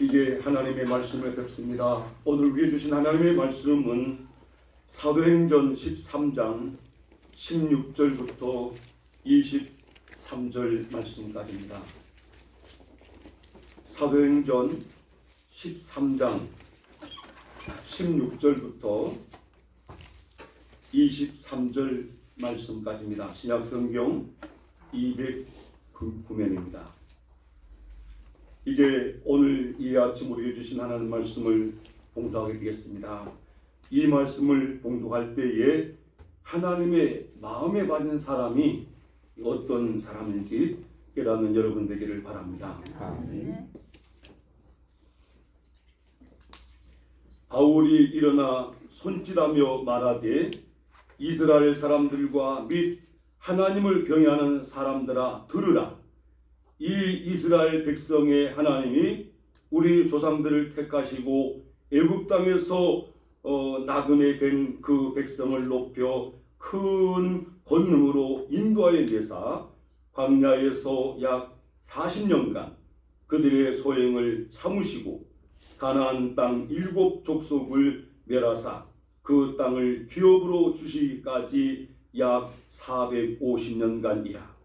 이제 하나님의 말씀을 뵙습니다. 오늘 위해 주신 하나님의 말씀은 사도행전 13장 16절부터 23절 말씀까지입니다. 사도행전 13장 16절부터 23절 말씀까지입니다. 신약성경 209면입니다. 이제 오늘 이 아침 우리에게 주신 하나님 말씀을 봉독하게 되겠습니다. 이 말씀을 봉독할 때에 하나님의 마음에 받는 사람이 어떤 사람인지 깨닫는 여러분 되기를 바랍니다. 아멘. 바울이 일어나 손짓하며 말하되 이스라엘 사람들과 및 하나님을 경외하는 사람들아 들으라 이 이스라엘 백성의 하나님이 우리 조상들을 택하시고 애굽 땅에서 어, 나그네 된 그 백성을 높여 큰 권능으로 인도하여 내사 광야에서 약 40년간 그들의 소행을 참으시고 가나안 땅 일곱 족속을 멸하사 그 땅을 기업으로 주시기까지 약 450년간이라.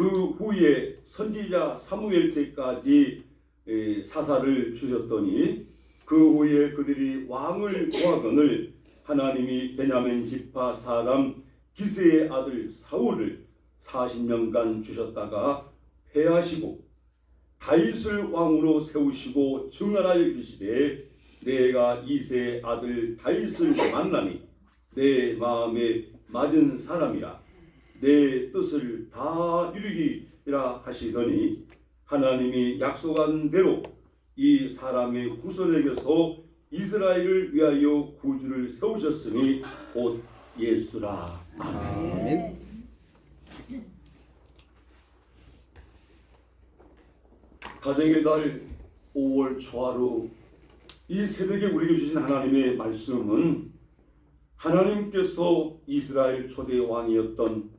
그 후에 선지자 사무엘 때까지 에, 사사를 주셨더니 그 후에 그들이 왕을 구하거늘 하나님이 베냐민 지파 사람 기세의 아들 사울을 40년간 주셨다가 패하시고 다윗을 왕으로 세우시고 증언하여 이르시되 내가 이세의 아들 다윗을 만나니 내 마음에 맞은 사람이라 내 뜻을 다 이루기라 하시더니 하나님이 약속한 대로 이 사람의 후손에게서 이스라엘을 위하여 구주를 세우셨으니 곧 예수라. 아멘. 가정의 달 5월 초하루 이 새벽에 우리에게 주신 하나님의 말씀은 하나님께서 이스라엘 초대 왕이었던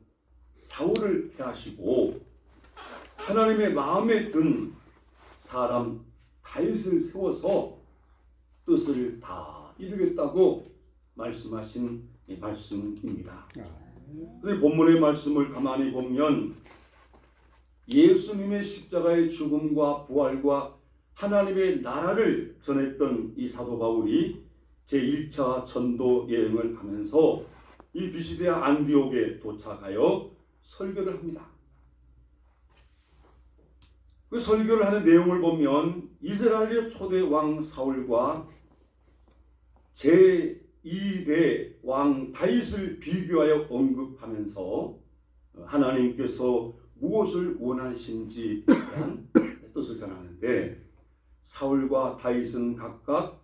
사울을 패하시고 하나님의 마음에 든 사람 다윗을 세워서 뜻을 다 이루겠다고 말씀하신 이 말씀입니다. 그 본문의 말씀을 가만히 보면 예수님의 십자가의 죽음과 부활과 하나님의 나라를 전했던 이 사도 바울이 제1차 전도 여행을 하면서 이 비시디아 안디옥에 도착하여 설교를 합니다. 그 설교를 하는 내용을 보면 이스라엘의 초대 왕 사울과 제2대 왕 다윗을 비교하여 언급하면서 하나님께서 무엇을 원하신지 대한 뜻을 전하는데 사울과 다윗은 각각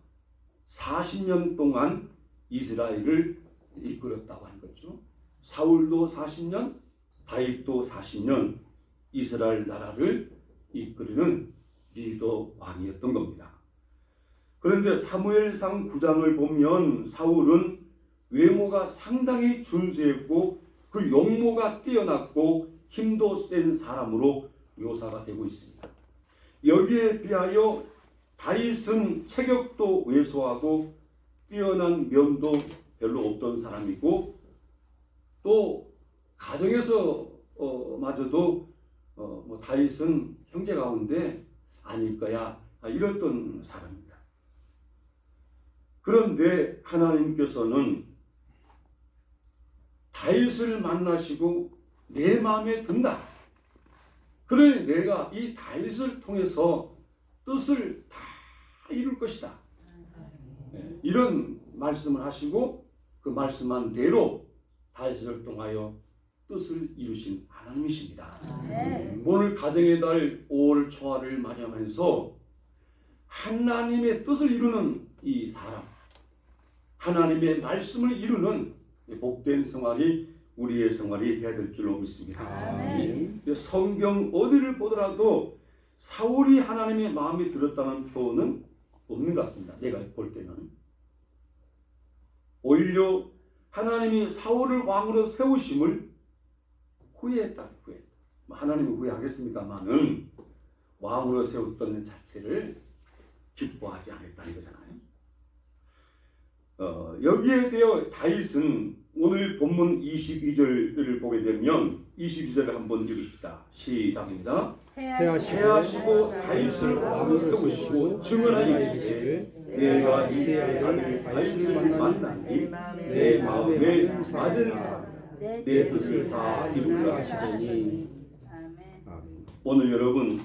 40년 동안 이스라엘을 이끌었다고 하는 거죠. 사울도 40년, 다윗도 40년 이스라엘 나라를 이끌는 리더 왕이었던 겁니다. 그런데 사무엘상 9장을 보면 사울은 외모가 상당히 준수했고 그 용모가 뛰어났고 힘도 센 사람으로 묘사가 되고 있습니다. 여기에 비하여 다윗은 체격도 왜소하고 뛰어난 면도 별로 없던 사람이고 또 가정에서 어, 마저도 어, 뭐 다윗은 형제 가운데 아닐 거야 아, 이랬던 사람입니다. 그런데 하나님께서는 다윗을 만나시고 내 마음에 든다. 그러니 내가 이 다윗을 통해서 뜻을 다 이룰 것이다. 네, 이런 말씀을 하시고 그 말씀한 대로 다윗을 통하여 뜻을 이루신 하나님이십니다. 아멘. 오늘 가정의 달 5월 초하를 맞이하면서 하나님의 뜻을 이루는 이 사람, 하나님의 말씀을 이루는 복된 생활이 우리의 생활이 되어야 될 줄로 믿습니다. 아멘. 성경 어디를 보더라도 사울이 하나님의 마음에 들었다는 표현은 없는 것 같습니다. 내가 볼 때는 오히려 하나님이 사울을 왕으로 세우심을 후회했다. 후회. 뭐 하나님은 후회하겠습니까만은 왕으로 세웠던 자체를 기뻐하지 않았다는 거잖아요. 어, 여기에 대해 다윗은 오늘 본문 22절을 보게 되면 22절을 한번 읽읍시다. 시작입니다. 해하시고 다윗을 왕으로 세우시고 증언하시되 내가 아들 다윗을 만나니 내 마음에 맞은 사람 내 뜻을 다 이루라 하시더니 아멘. 오늘 여러분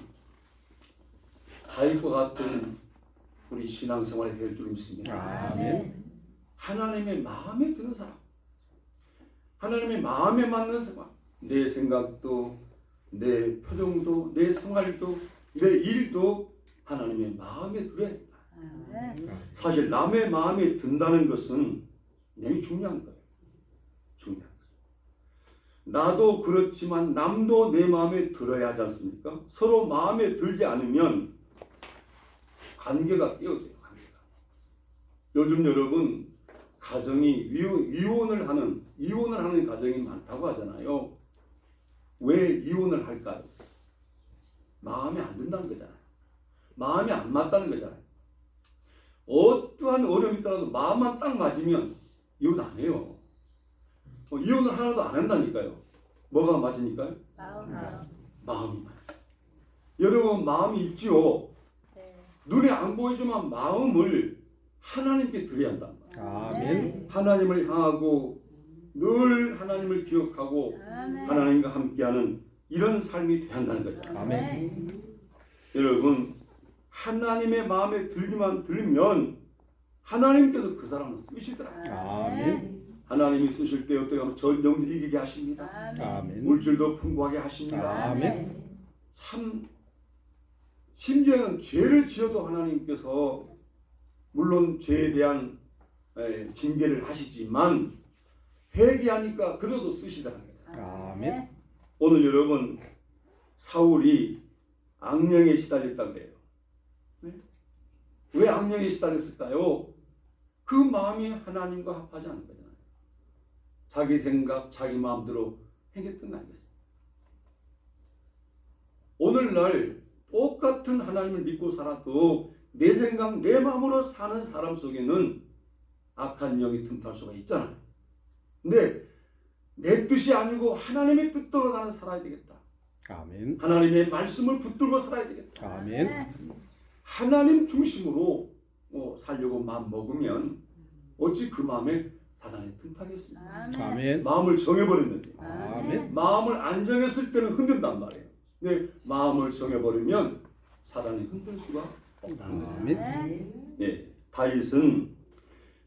다윗과 같은 우리 신앙생활이 될 줄 믿습니다. 아멘. 하나님의 마음에 드는 사람, 하나님의 마음에 맞는 사람, 내 생각도, 내 표정도, 내 생활도, 내 일도 하나님의 마음에 들어야 된다. 사실 남의 마음에 든다는 것은 굉장히 중요한 거예요. 나도 그렇지만 남도 내 마음에 들어야 하지 않습니까? 서로 마음에 들지 않으면 관계가 깨어져요. 관계가. 요즘 여러분 가정이 이혼, 이혼을 하는 이혼을 하는 가정이 많다고 하잖아요. 왜 이혼을 할까요? 마음에 안 든다는 거잖아요. 마음이 안 맞다는 거잖아요. 어떠한 어려움이 있더라도 마음만 딱 맞으면 이혼 안 해요. 어, 이혼을 하나도 안 한다니까요. 뭐가 맞으니까요? 마음 마음. 마음이 맞아요. 여러분 마음이 있지요. 네. 눈에 안 보이지만 마음을 하나님께 드려야 한다. 아멘. 하나님을 향하고 늘 하나님을 기억하고 아멘. 하나님과 함께하는 이런 삶이 돼야 한다는 거죠. 아멘. 여러분 하나님의 마음에 들기만 들면 하나님께서 그 사람을 쓰시더라. 아멘. 하나님이 쓰실 때 어떻게 하면 전쟁도 이기게 하십니다. 아멘. 물질도 풍부하게 하십니다. 아멘. 참 심지어는 죄를 지어도 하나님께서 물론 죄에 대한 에, 징계를 하시지만 회개하니까 그래도 거죠. 아멘. 오늘 여러분 사울이 악령에 시달렸다 그래요. 네? 왜 악령에 시달렸을까요? 그 마음이 하나님과 합하지 거잖아요. 자기 생각, 자기 마음대로 행했던 거 아니겠습니까? 오늘날 똑같은 하나님을 믿고 살아도 내 생각, 내 마음으로 사는 사람 속에는 악한 영이 틈탈 수가 있잖아요. 근데 내 뜻이 아니고 하나님의 뜻대로 나는 살아야 되겠다. 아멘. 하나님의 말씀을 붙들고 살아야 되겠다. 아멘. 하나님 중심으로 어, 살려고 마음 먹으면 어찌 그 마음에 사단이 틈타겠습니까? 아멘. 마음을 정해버렸는데 아멘. 마음을 안 정했을 때는 흔든단 말이에요. 근데 마음을 정해버리면 사단이 흔들 수가 없다는 거죠. 아멘. 예, 다윗은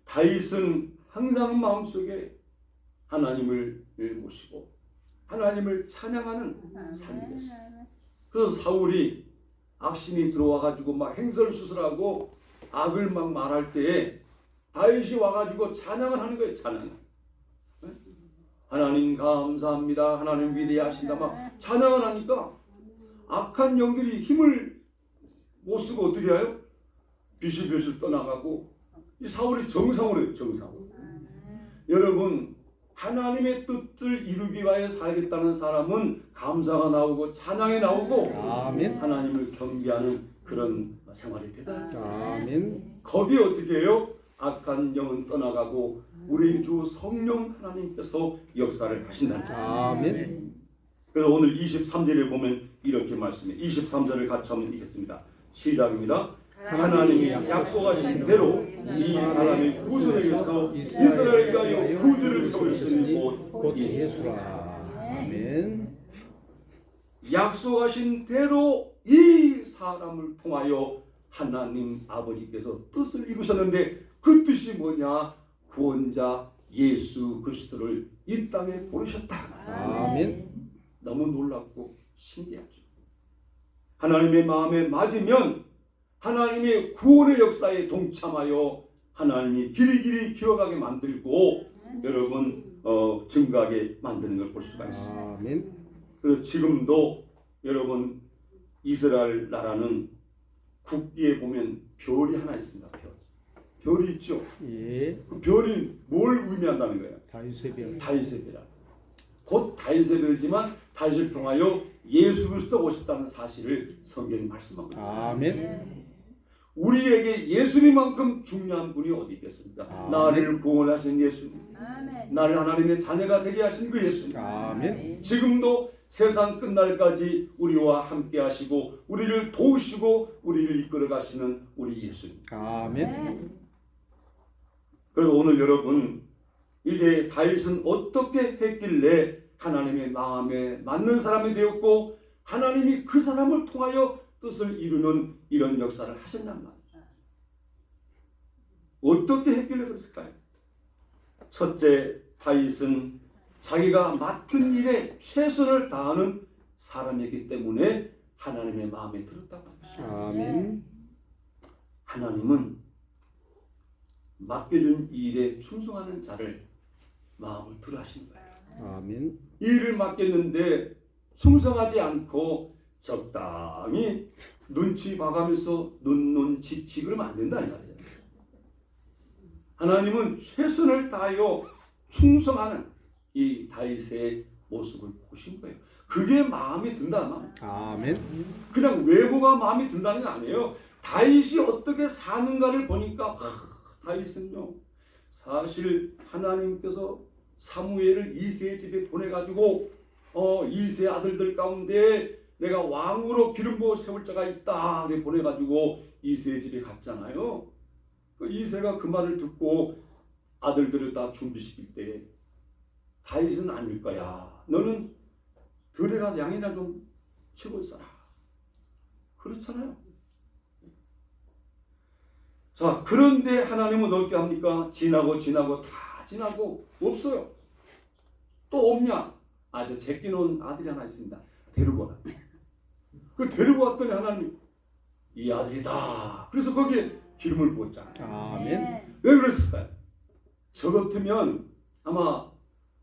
다윗은 항상 마음속에 하나님을 모시고 하나님을 찬양하는 삶이 됐어요. 그래서 사울이 악신이 들어와 가지고 막 행설수설하고 악을 막 말할 때에 다윗이 와가지고 찬양을 하는 거예요. 찬양. 네? 하나님 감사합니다. 하나님 위대하신다. 막 찬양을 하니까 악한 영들이 힘을 못 쓰고 어떻게 해요? 비실비실 떠나가고 이 사울이 정상으로 해요. 정상으로. 여러분 하나님의 뜻을 이루기 위하여 살겠다는 사람은 감사가 나오고 찬양이 나오고 아멘. 하나님을 경배하는 그런 생활이 되다. 아멘. 거기 어떻게 해요? 악한 영은 떠나가고 우리 주 성령 하나님께서 역사를 거예요. 아멘. 그래서 오늘 23절에 보면 이렇게 말씀해 23절을 같이 한번 읽겠습니다. 시작입니다. 하나님이 약속하신 대로 이 사람의 후손에게서 이스라엘 가여 구주를 세우시는 곧곳 예수라. 아멘. 약속하신 대로 이 사람을 통하여 하나님 아버지께서 뜻을 이루셨는데 그 뜻이 뭐냐? 구원자 예수 그리스도를 이 땅에 보내셨다. 아멘. 너무 놀랍고 신기하죠. 하나님의 마음에 맞으면 하나님의 구원의 역사에 동참하여 하나님이 길이 길이 기어가게 만들고 여러분 어, 증가하게 만드는 걸 볼 수가 있습니다. 아멘. 그래서 지금도 여러분 이스라엘 나라는 국기에 보면 별이 하나 있습니다. 별. 별이 있죠. 예. 그 별이 뭘 의미한다는 거예요? 다윗의 별. 다윗의 별. 곧 다윗의 별이지만 다윗을 통하여 예수 그리스도 오셨다는 사실을 성경이 말씀하고 있습니다. 아멘. 우리에게 예수님만큼 중요한 분이 어디 있겠습니까? 아멘. 나를 구원하신 예수님, 아멘. 나를 하나님의 자녀가 되게 하신 그 예수님. 아멘. 지금도 세상 끝날까지 우리와 함께 하시고 우리를 도우시고 우리를 이끌어 가시는 우리 예수님. 아멘. 그래서 오늘 여러분 이제 다윗은 어떻게 했길래 하나님의 마음에 맞는 사람이 되었고 하나님이 그 사람을 통하여 뜻을 이루는 이런 역사를 하셨냔 말이에요. 어떻게 했길래 그랬을까요? 첫째 다윗은 자기가 맡은 일에 최선을 다하는 사람이기 때문에 하나님의 마음에 들었다고 합니다. 아멘. 하나님은 맡겨준 일에 충성하는 자를 마음을 들어 하시는 거예요. 아멘. 일을 맡겼는데 충성하지 않고 적당히 눈치 봐가면서 눈눈 지치 그러면 안 된다 이 말이에요. 하나님은 최선을 다하여 충성하는 이 다윗의 모습을 보신 거예요. 그게 마음에 든다 말. 아멘. 그냥 외모가 마음에 든다는 게 아니에요. 다윗이 어떻게 사는가를 보니까 하, 다윗은요 사실 하나님께서 사무엘을 이세의 집에 보내가지고 어 이세 아들들 가운데 내가 왕으로 기름 부어 세울 자가 있다 그래 보내가지고 이세의 집에 갔잖아요. 그 이세가 그 말을 듣고 아들들을 다 준비시킬 때 다윗은 아닐 거야. 너는 들에 가서 양이나 좀 치고 있어라. 그렇잖아요. 자, 그런데 하나님은 어떻게 합니까? 지나고 지나고 다 지나고 없어요. 또 없냐? 아, 저 제끼놓은 아들이 하나 있습니다. 데리고 와. 그 데리고 왔더니 하나님 이 아들이다. 그래서 거기에 기름을 부었잖아요. 아멘. 왜 그랬을까요? 저 같으면 아마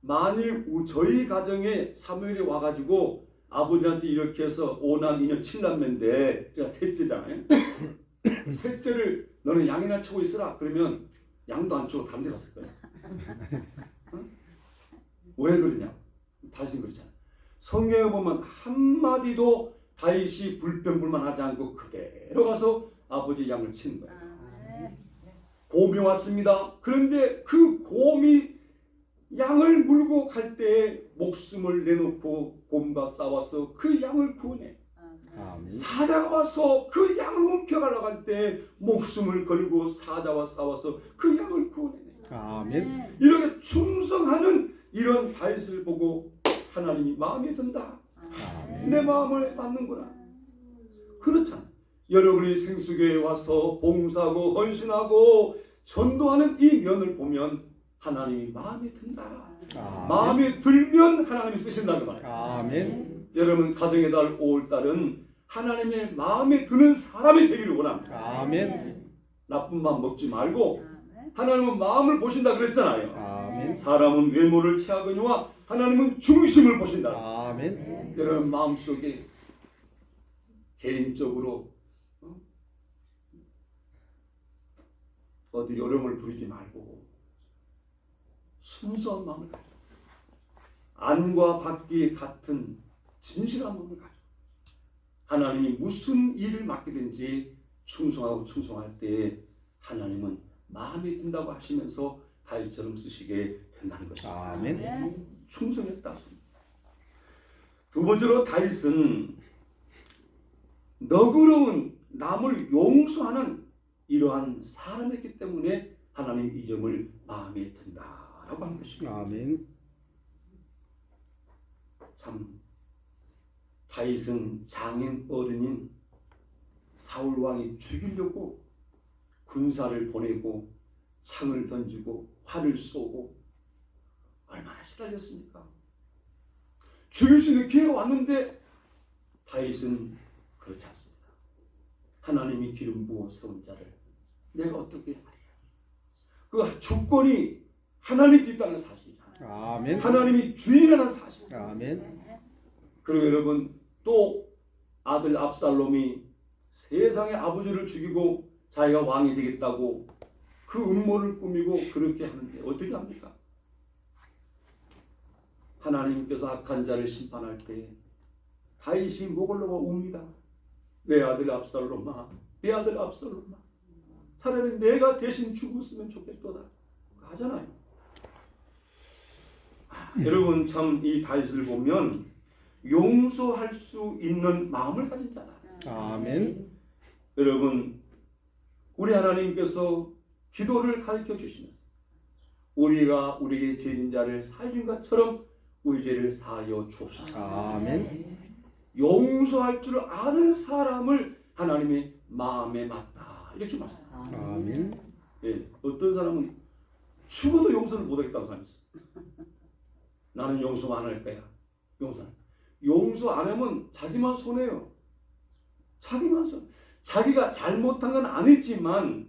만일 우- 저희 가정에 사무엘이 와가지고 아버지한테 이렇게 해서 오남 이녀 칠남매인데 제가 셋째잖아요. 셋째를 너는 양이나 치고 있으라 그러면 양도 안 치고 다른 데 갔을 거예요. 응? 왜 그러냐? 다윗은 그렇잖아요. 성경에 보면 한마디도 다윗이 불평불만하지 않고 그대로 가서 아버지 양을 치는. 아멘. 곰이 왔습니다. 그런데 그 곰이 양을 물고 갈때 목숨을 내놓고 곰과 싸워서 그 양을 구원해. 사자가 와서 그 양을 훔쳐가려고 할 때 목숨을 걸고 사자와 싸워서 그 양을 구원해. 아멘. 이렇게 충성하는 이런 다윗을 보고 하나님이 마음에 든다. 아멘. 내 마음을 받는구나. 그렇잖아. 여러분이 생수교에 와서 봉사하고 헌신하고 전도하는 이 면을 보면 하나님이 마음에 든다. 아멘. 마음에 들면 하나님이 쓰신다는 말이에요. 아멘. 여러분 가정의 달 5월 달은 하나님의 마음에 드는 사람이 되기를 원합니다. 아멘. 나쁜 마음 먹지 말고. 하나님은 마음을 보신다 그랬잖아요. 아멘. 사람은 외모를 취하거니와 하나님은 중심을 보신다. 아멘. 여러분 마음속에 개인적으로 어? 어디 요령을 부리지 말고 순수한 마음을 가져 안과 밖이 같은 진실한 마음을 가져 하나님이 무슨 일을 맡기든지 충성하고 충성할 때 하나님은 마음에 든다고 하시면서 다윗처럼 쓰시게 된다는 것입니다. 아멘. 아멘. 충성했다. 두 번째로 다윗은 너그러운 남을 용서하는 이러한 사람이기 때문에 하나님 이 점을 마음에 든다라고 하는 것입니다. 아멘. 참 다윗은 장인 어른인 사울 왕이 죽이려고 군사를 보내고 창을 던지고 활을 쏘고 얼마나 시달렸습니까? 죽일 수 있는 기회가 왔는데 다윗은 그렇지 않습니다. 하나님이 기름 부어 세운 자를 내가 어떻게 하리야? 그 주권이 하나님께 있다는 사실이잖아요. 아멘. 하나님이 주인이라는 사실. 아멘. 그리고 여러분 또 아들 압살롬이 세상의 아버지를 죽이고 자기가 왕이 되겠다고 그 음모를 꾸미고 그렇게 하는데 어떻게 합니까? 하나님께서 악한 자를 심판할 때 다윗이 목을 놓아 웁니다. 내 아들 압살롬아 내 아들 압살롬아 차라리 내가 대신 죽었으면 좋겠도다 하잖아요. 아, 여러분 참 이 다윗을 보면 용서할 수 있는 마음을 가진 자다. 아멘. 여러분 우리 하나님께서 기도를 가르쳐 주시면서 우리가 우리의 죄진 자를 사해준 것처럼 우리 죄를 사하여 주옵소서. 아멘. 용서할 줄 아는 사람을 하나님의 마음에 맞다 이렇게 말씀. 아멘. 예, 어떤 사람은 죽어도 용서를 못하겠다는 사람이 있어. 나는 용서 안 할 거야. 용서. 용서 안 하면 자기만 손해요. 자기만 손. 자기가 잘못한 건 아니지만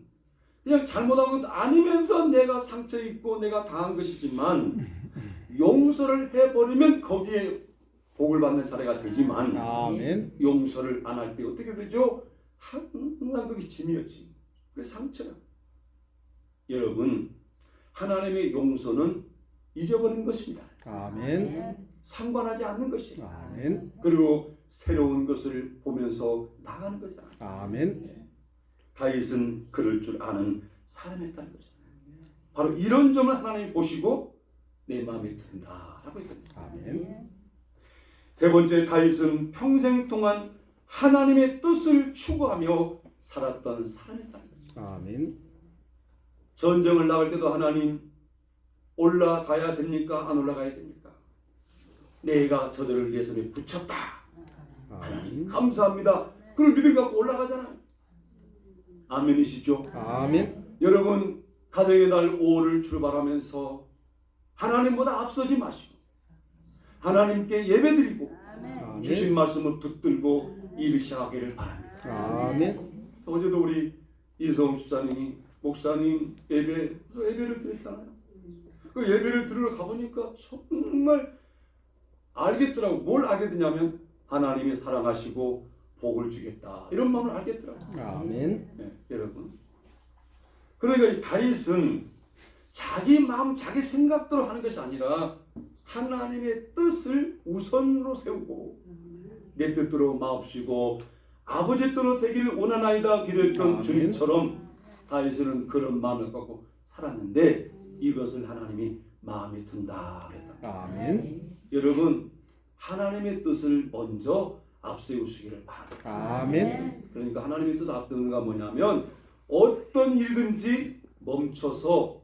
그냥 잘못한 것도 아니면서 내가 상처 입고 내가 당한 것이지만 용서를 해버리면 거기에 복을 받는 자리가 되지만 아멘. 용서를 안 할 때 어떻게 되죠? 항상 그게 짐이었지. 그 상처야. 여러분, 하나님의 용서는 잊어버린 것입니다. 아멘. 상관하지 않는 것이에요. 아멘. 그리고 새로운 것을 보면서 나가는 거잖아. 아멘. 다윗은 그럴 줄 아는 사람이었다는 거죠. 바로 이런 점을 하나님이 보시고 내 마음에 든다라고 했답니다. 아멘. 세 번째 다윗은 평생 동안 하나님의 뜻을 추구하며 살았던 사람이었다는 거죠. 아멘. 전쟁을 나갈 때도 하나님 올라가야 됩니까? 안 올라가야 됩니까? 내가 저들을 내 손에 붙였다. 하나님 아멘. 감사합니다. 그걸 믿음 갖고 올라가잖아요. 아멘이시죠? 아멘. 여러분 가정의 날 5월을 출발하면서 하나님보다 앞서지 마시고 하나님께 예배드리고 아멘. 주신. 말씀을 붙들고 일을 시작하기를 바랍니다. 아멘. 어제도 우리 이성 집사님이 목사님 예배 예배를 드렸잖아요. 그 예배를 들으러 가보니까 정말 알겠더라고. 뭘 알게 되냐면 하나님이 사랑하시고 복을 주겠다 이런 마음을 알겠더라고. 아멘. 네, 여러분. 그러니까 이 다윗은 자기 마음, 자기 생각대로 하는 것이 아니라 하나님의 뜻을 우선으로 세우고 내 뜻대로 마옵시고 아버지 뜻으로 되기를 원하나이다 기도했던 아멘. 주님처럼 다윗은 그런 마음을 갖고 살았는데 이것을 하나님이 마음에 든다 그랬다. 아멘. 여러분 하나님의 뜻을 먼저 앞세우시기를 바랍니다. 아멘. 그러니까 하나님의 뜻 앞두는가 뭐냐면 어떤 일든지 멈춰서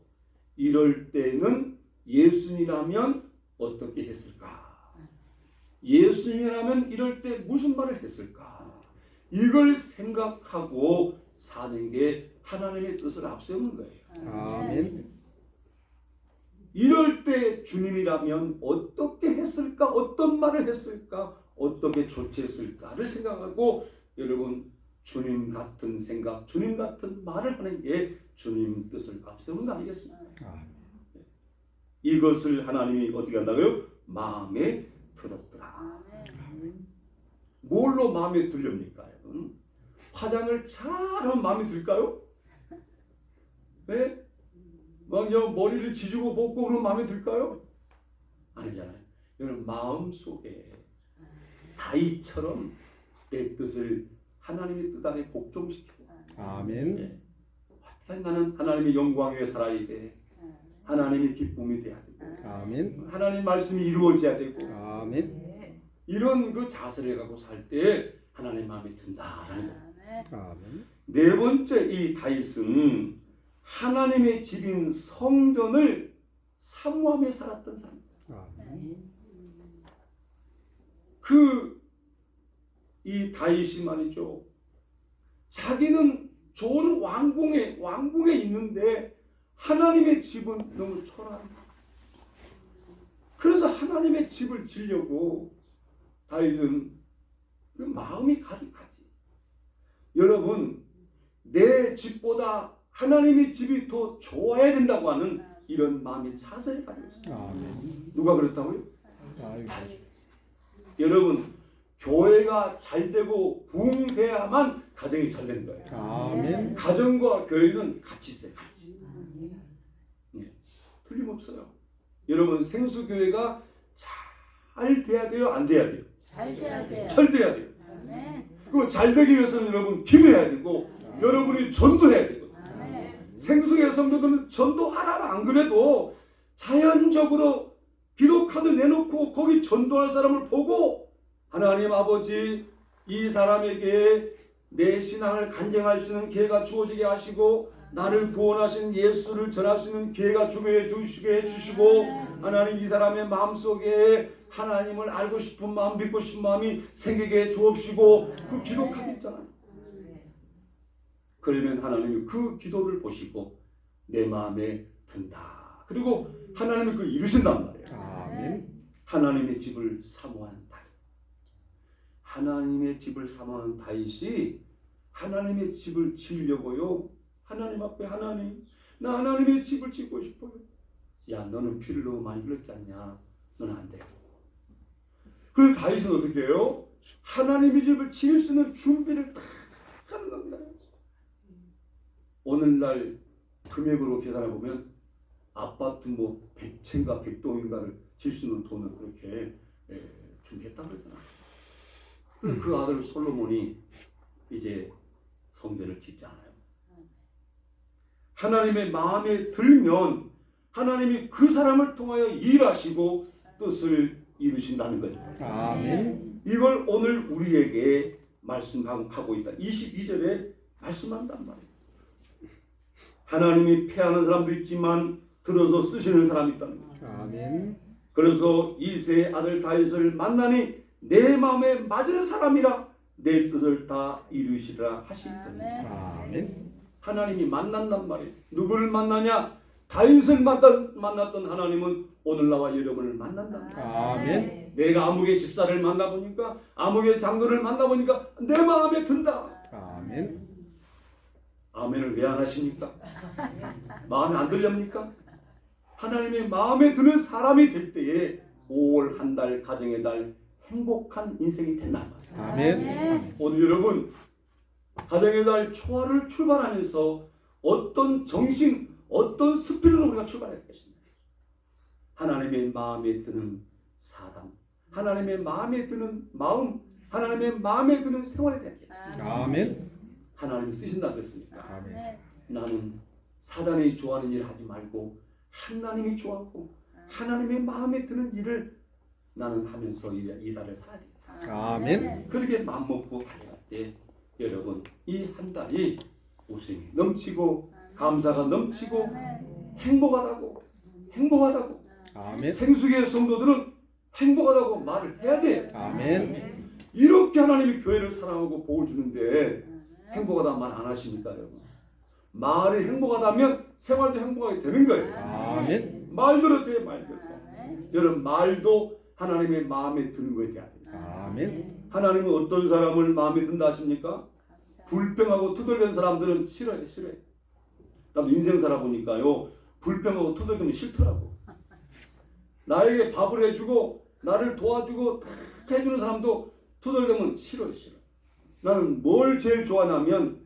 이럴 때는 예수님이라면 어떻게 했을까? 예수님이라면 이럴 때 무슨 말을 했을까? 이걸 생각하고 사는 게 하나님의 뜻을 앞세우는 거예요. 아멘. 이럴 때 주님이라면 어떻게 했을까? 어떤 말을 했을까? 어떻게 조치했을까를 생각하고 여러분 주님 같은 생각, 주님 같은 말을 하는 게 주님 뜻을 앞세우는 거 아니겠습니까? 이것을 하나님이 어떻게 한다고요? 마음에 들었더라. 뭘로 마음에 들렵니까? 여러분? 화장을 잘하면 마음에 들까요? 네? 막 여, 머리를 지지고 볶고 그러면 마음에 들까요? 아니잖아요. 여러분 마음 속에 다이처럼 내 뜻을 하나님의 뜻 안에 복종시키고 아멘. 어떻게 나는 하나님의 영광 위에 살아야 돼. 하나님의 기쁨이 돼야 되고 아멘. 하나님 말씀이 이루어져야 되고 아멘. 이런 그 자세를 갖고 살 때 하나님 마음에 든다라는 거. 아멘. 네 번째 이 다윗은 하나님의 집인 성전을 사모하며 살았던 사람입니다. 아멘. 그이 다윗이 말이죠. 자기는 좋은 왕궁에 왕궁에 있는데 하나님의 집은 너무 초라합니다. 그래서 하나님의 집을 지려고 다윗은 그 마음이 가득하지. 여러분 내 집보다 하나님의 집이 더 좋아야 된다고 하는 이런 마음의 자세를 가지고 있어요. 아멘. 누가 그렇다고요? 아이고. 여러분 교회가 잘 되고 부흥돼야만 가정이 잘 되는 거예요. 아멘. 가정과 교회는 같이 있어요. 같이. 예, 틀림없어요. 여러분 생수 교회가 잘 돼야 돼요, 안 돼야 돼요? 잘 돼야 돼요. 잘 돼야 돼요. 아멘. 그잘 되기 위해서는 여러분 기도해야 되고 여러분이 전도해야 되거든요. 아멘. 생수의 성도들은 전도하라 안 그래도 자연적으로 기독카드 내놓고 거기 전도할 사람을 보고 하나님 아버지 이 사람에게 내 신앙을 간증할 수 있는 기회가 주어지게 하시고 나를 구원하신 예수를 전할 수 있는 기회가 주게 해주시고 하나님 이 사람의 마음속에 하나님을 알고 싶은 마음 믿고 싶은 마음이 생기게 해 주옵시고 그 기도 카드 있잖아요 그러면 하나님이 그 기도를 보시고 내 마음에 든다. 그리고 하나님이 그걸 이루신단 말이에요. 아멘. 하나님의 집을 사모하는 다윗. 하나님의 집을 사모하는 다윗이 하나님의 집을 지으려고요. 하나님 앞에 하나님, 나 하나님의 집을 짓고 싶어요. 야, 너는 피를 너무 많이 흘렸지 않냐? 너는 안 돼요. 그래서 다윗은 어떻게 해요? 하나님의 집을 지을 수 있는 준비를 다 하는 겁니다. 오늘날 금액으로 계산해 보면 아파트 뭐 100채인가 100동인가를 질 수 있는 돈을 그렇게 예, 준비했다 그러잖아. 그래서 그 아들 솔로몬이 이제 성전을 짓잖아요. 하나님의 마음에 들면 하나님이 그 사람을 통하여 일하시고 뜻을 이루신다는 거예요. 아멘. 이걸 오늘 우리에게 말씀하고 있다. 22절에 말씀한단 말이에요. 하나님이 패하는 사람도 있지만 들어서 쓰시는 사람이 있다는 거예요. 아멘. 그래서 이세의 아들 다윗을 만나니 내 마음에 맞은 사람이라 내 뜻을 다 이루시리라 하시더니 아멘. 하나님이 만난단 말이에요. 누구를 만나냐? 다윗을 만났던, 만났던 하나님은 오늘 나와 여러분을 만난단 말이에요. 아멘. 내가 아무개 집사를 만나보니까 아무개 장로를 만나보니까 내 마음에 든다. 아멘. 아멘을 왜 안 하십니까? 마음에 안 들렵니까? 하나님의 마음에 드는 사람이 될 때에 5월 한 달 가정의 달 행복한 인생이 말이에요. 아멘. 오늘 여러분 가정의 달 초하를 출발하면서 어떤 정신, 어떤 스피릿으로 우리가 출발해야 것입니다. 하나님의 마음에 드는 사람, 하나님의 마음에 드는 마음, 하나님의 마음에 드는 생활에 대한 게 아멘. 하나님이 쓰신다 그랬습니까? 아멘. 나는 사단이 좋아하는 일을 하지 말고 하나님이 좋아하고 하나님의 마음에 드는 일을 나는 하면서 이, 이 달을 살아야겠다. 아멘. 그렇게 마음 먹고 달려갈 때 여러분 이 한 달이 웃음이 넘치고 감사가 넘치고 행복하다고 행복하다고 아멘. 생수계 성도들은 행복하다고 말을 해야 돼. 아멘. 이렇게 하나님이 교회를 사랑하고 복을 주는데 행복하다 말안 하십니까 여러분? 말이 행복하다면 생활도 행복하게 되는 거예요. 아멘. 말대로 돼 말대로. 여러분 말도 하나님의 마음에 드는 거에 대한. 아멘. 하나님은 어떤 사람을 마음에 든다 하십니까? 불평하고 투덜댄 사람들은 싫어해 싫어해. 나도 인생 살아보니까요 불평하고 투덜대면 싫더라고. 나에게 밥을 해주고 나를 도와주고 다 해주는 사람도 투덜대면 싫어요 싫어. 나는 뭘 제일 좋아하냐면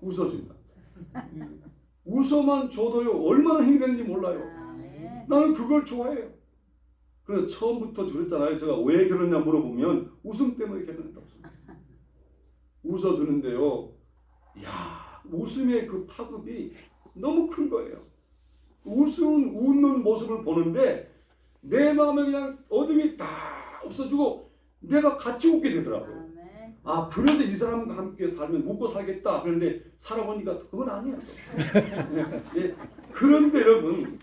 웃어준다. 웃어만 줘도요 얼마나 힘이 되는지 몰라요. 나는 그걸 좋아해요. 그래서 처음부터 그랬잖아요. 제가 왜 결혼했냐 물어보면 웃음 때문에 결혼했다고. 웃어주는데요. 야 웃음의 그 파급이 너무 큰 거예요. 웃은 웃는 모습을 보는데 내 마음에 그냥 어둠이 다 없어지고 내가 같이 웃게 되더라고요. 아 그래서 이 사람과 함께 살면 먹고 살겠다. 그런데 살아보니까 그건 아니야. 예, 그런데 여러분,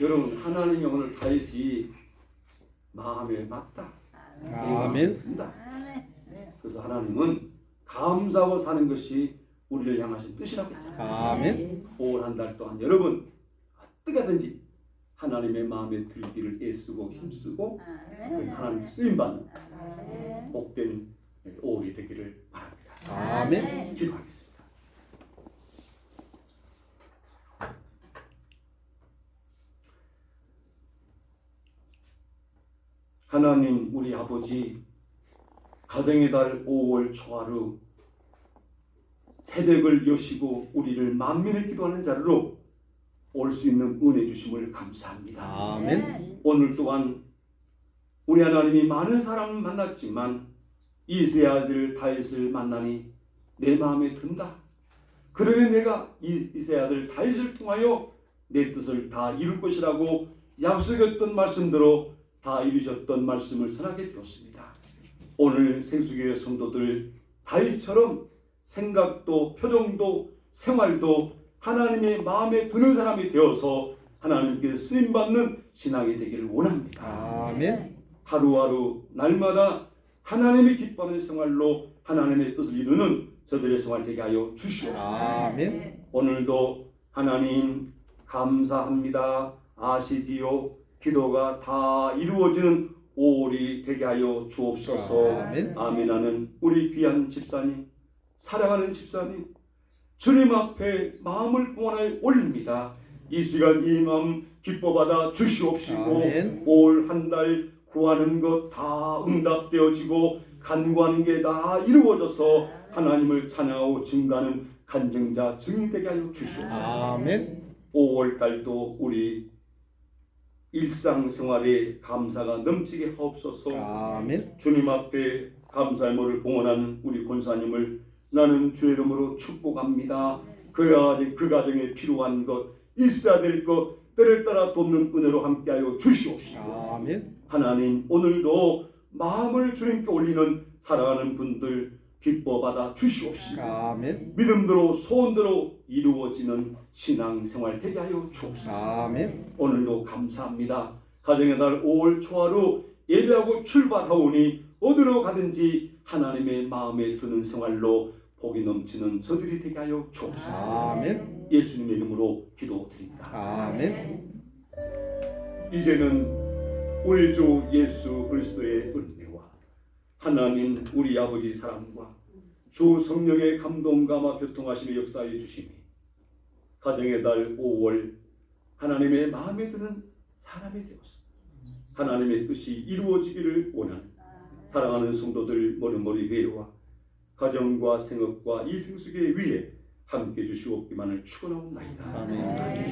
여러분 하나님이 오늘 다윗이 마음에 맞다. 아멘. 든다. 그래서 하나님은 감사하고 사는 것이 우리를 향하신 뜻이라고 했잖아요. 아멘. 5월 한 달 동안 여러분 어떻게 하든지 하나님의 마음에 들기를 애쓰고 힘쓰고 하나님 쓰임 받는 복된 5월이 되기를 바랍니다. 아멘. 기도하겠습니다. 하나님 우리 아버지 가정의 달 5월 초하루 새벽을 여시고 우리를 만민의 기도하는 자리로 올 수 있는 은혜 주심을 감사합니다. 아멘. 오늘 또한 우리 하나님이 많은 사람을 만났지만 이세 아들 다윗을 만나니 내 마음에 든다. 그러면 내가 이 이세 아들 다윗을 통하여 내 뜻을 다 이룰 것이라고 약속했던 말씀대로 다 이루셨던 말씀을 전하게 되었습니다. 오늘 생수교회 성도들 다윗처럼 생각도 표정도 생활도 하나님의 마음에 드는 사람이 되어서 하나님께 쓰임 받는 신앙이 되기를 원합니다. 아멘. 하루하루 날마다 하나님이 기뻐하는 생활로 하나님의 뜻을 이루는 저들의 생활 되게 하여 주시옵소서. 아멘. 오늘도 하나님 감사합니다. 아시지요? 기도가 다 이루어지는 5월이 되게 하여 주옵소서. 아멘. 아멘 하는 우리 귀한 집사님, 사랑하는 집사님, 주님 앞에 마음을 봉헌하여 올립니다. 이 시간 이 마음 기뻐 받아 주시옵시고. 올 한 달 구하는 것 다 응답되어지고 간구하는 게 다 이루어져서 하나님을 찬양하고 증가하는 간증자 증되게 하여 주시옵소서. 아멘. 5월 달도 우리 일상생활에 감사가 넘치게 하옵소서. 아멘. 주님 앞에 감사의 물을 봉헌하는 우리 권사님을 나는 주의 이름으로 축복합니다. 그 가정 그 가정에 필요한 것 있어야 될 것 때를 따라 돕는 은혜로 함께하여 주시옵시고 아멘. 하나님 오늘도 마음을 주님께 올리는 사랑하는 분들 기뻐 받아 주시옵시고 아멘. 믿음대로 소원대로 이루어지는 신앙 생활 되게 하여 주옵소서. 아멘. 오늘도 감사합니다. 가정의 날 5월 초하루 예배하고 출발하오니 어디로 가든지 하나님의 마음에 드는 생활로 복이 넘치는 저들이 되게 하여 주옵소서. 아멘. 예수님의 이름으로 기도드립니다. 아멘. 이제는 우리 주 예수 그리스도의 은혜와 하나님 우리 아버지 사랑과 주 성령의 감동감화 교통하심의 역사해 주심이 가정의 달 5월 하나님의 마음에 드는 사람이 되어서 하나님의 뜻이 이루어지기를 원하는 사랑하는 성도들 머리머리 회와 가정과 생업과 이 생수계 위에 함께 주시옵기만을 축원하옵나이다. 아멘.